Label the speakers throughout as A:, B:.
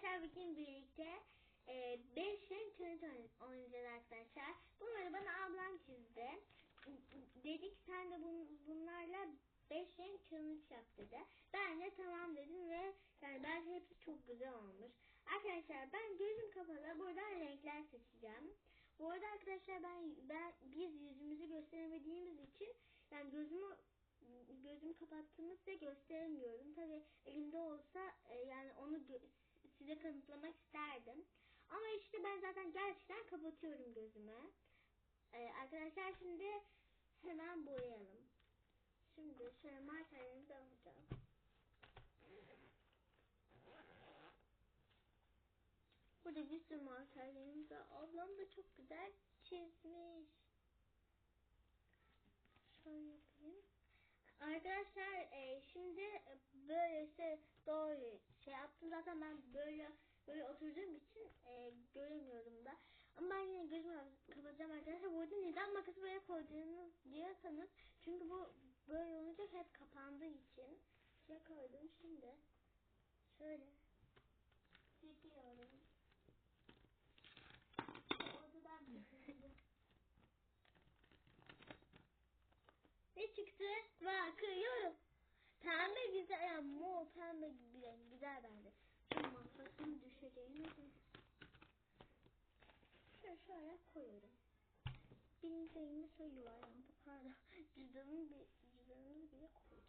A: Arkadaşlar bugün birlikte 5 renk challenge oynayacağız arkadaşlar. Bunları bana ablam çizdi. Dedik sen de bun, bunlarla 5 renk challenge yap dedi. Ben de tamam dedim ve yani bence hepsi çok güzel olmuş. Arkadaşlar ben gözüm kapalı buradan renkler seçeceğim. Bu arada arkadaşlar ben ben biz yüzümüzü gösteremediğimiz için yani gözümü gözümü kapattığımızda gösteremiyorum. Tabi elimde olsa e, yani onu size kanıtlamak isterdim. Ama işte ben zaten gerçekten kapatıyorum gözümü. E, arkadaşlar şimdi hemen boyayalım. Şimdi şöyle markerlerimizi alacağım. Burada bir sürü markerlerimiz var. Ablam da çok güzel çizmiş. Şöyle yapayım. Arkadaşlar e, şimdi böylese doğru şey yaptım zaten ben böyle böyle oturduğum için e, göremiyorum da. Ama ben yine gözümü kapatacağım arkadaşlar. Bu arada neden makası böyle koyduğunuz diyorsanız çünkü bu böyle olunca hep kapandığı için şey koydum şimdi. Şöyle Çıktı? Bakıyorum. Pembe güzel. Yani mor pembe gibi renk. Güzel bence. Şu makasını düşeceğine de. Şöyle şöyle koyuyorum. Birinci rengini sayıyorlar yani. Pardon. Cüzdanımı, bir, cüzdanımı bile koydum.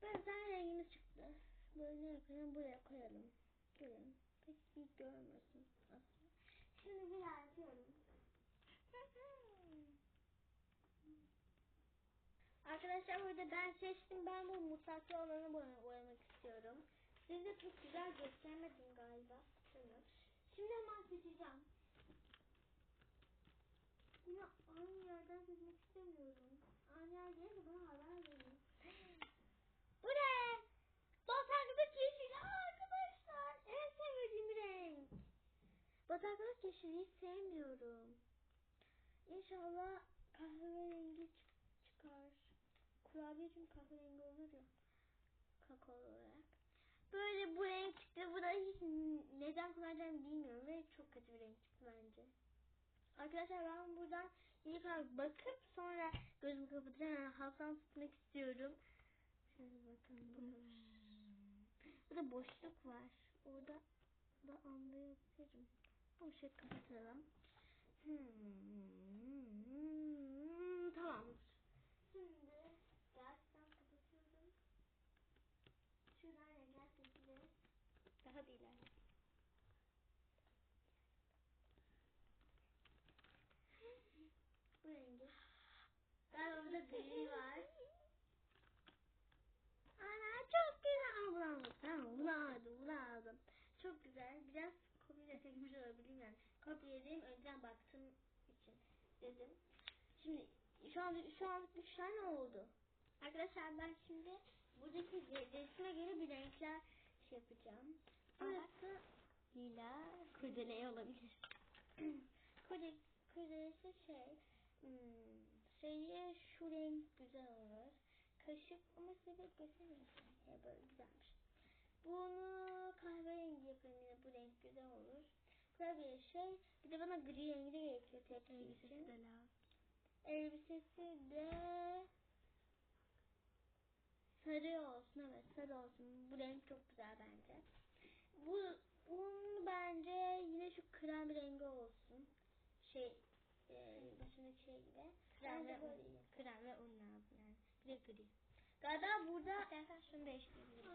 A: Tane rengimiz çıktı. Böyle yapalım? Buraya koyalım. Görün. Pek bir görmüyorsun aslında. Şimdi bir açıyorum. Arkadaşlar burada ben seçtim. Ben bu mutfakta olanı boy- boyamak istiyorum. Size çok güzel göstermedim galiba. Şunu. Şimdi hemen seçeceğim. Yine aynı yerden seçmek istemiyorum. Aynı yer değil de bana haber verin. Bu ne? Bataklık yeşili arkadaşlar. En sevdiğim renk. Bataklık yeşili sevmiyorum. İnşallah kahverengi çık- çıkar. Kurabiye çünkü kahverengi olur ya. Kakao olarak. Böyle bu renk çıktı. Bu da hiç neden kullanacağımı bilmiyorum ve çok kötü bir renk çıktı bence. Arkadaşlar ben buradan ilk bakıp sonra gözümü kapatacağım. Yani halktan tutmak istiyorum. Şöyle bakın bakalım. Burada boşluk var. Orada da anlayabilirim. Ama şey kapatalım. Hmm, tamamdır. Şimdi gerçekten kapatıyorum. Şuradan renkler seçeceğiz. Daha da ilerle. Bu rengi. Orada gri var. Ana çok güzel. Bunu aldım. Bunu aldım. Bunu aldım. Çok güzel. Biraz kopya çekmiş olabilirim yani. Kopya edeyim önceden baktığım için dedim. Şimdi şu an şu an üç tane oldu. Arkadaşlar ben şimdi buradaki re- resme göre bir renkler şey yapacağım. Burası
B: Lila kurdele olabilir.
A: kule kulesi şey hmm, şeyi şu renk güzel olur. Kaşık ama size bir göstereyim. Ya böyle güzelmiş. Bunu kahverengi yapayım yine bu renk güzel olur. Klavye şey bir de bana gri rengi de gerekiyor tepsi için.
B: de lazım.
A: Elbisesi de sarı olsun evet sarı olsun. Bu renk çok güzel bence. Bu un bence yine şu krem rengi olsun. Şey e, başındaki şey gibi.
B: Krem ve un. Krem ve un lazım yani. Bir de gri.
A: Galiba burada
B: İstersen şunu değiştirebilirim.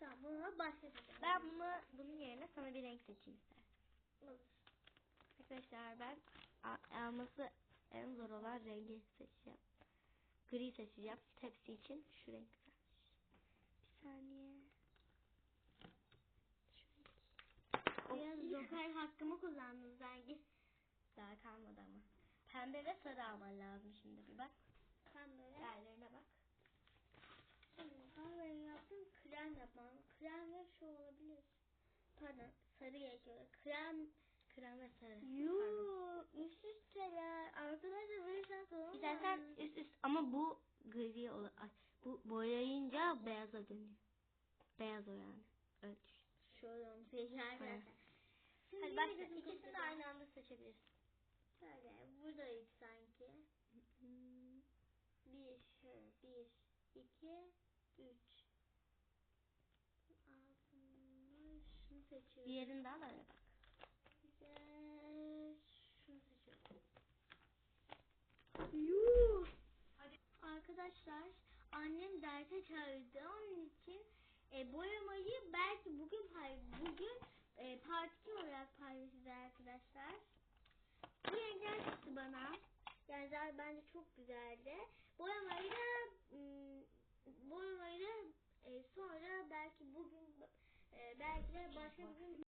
A: Tamam buna başlayacağım.
B: Ben bunu bunun yerine sana bir renk seçeyim istersen.
A: Olur.
B: Arkadaşlar ben alması en zor olan rengi seçeceğim. Gri seçeceğim. Tepsi için şu renk. Bir saniye.
A: Biraz
B: Of.
A: Joker hakkımı kullandım sanki.
B: Daha kalmadı ama. Pembe ve sarı alman lazım şimdi bir bak.
A: Böyle.
B: Yerlerine bak.
A: Şimdi kahverengi yaptım. Krem yapmam. Krem ve şu olabilir. Pardon. Sarı gerekiyor. Krem.
B: Krem ve sarı. Pardon.
A: Yuu. Üst üsteler. Arkadaşlar böyle şans olmaz.
B: İstersen üst üst ama bu gri ol ay, bu boyayınca beyaza dönüyor. Beyaz o yani. Öyle düşün.
A: seçiyorum. Seçiyorum arkadaşlar. Şimdi
B: Hadi başla. İkisini de
A: kapalı.
B: aynı anda seçebilirsin.
A: Şöyle buradayız sanki. Bir, şöyle, bir, iki, üç. Altını şunu seçiyorum.
B: Diğerini de al öyle bak.
A: Güzel. Şunu seçiyorum. Yuh. Arkadaşlar annem derse çağırdı. Onun için e, boyamayı belki bugün pay bugün e, parti olarak paylaşacağız arkadaşlar. Bu renkler çıktı bana. Yani zaten bence çok güzeldi. Im, boyamayı da e, sonra belki bugün e, belki de başka bir gün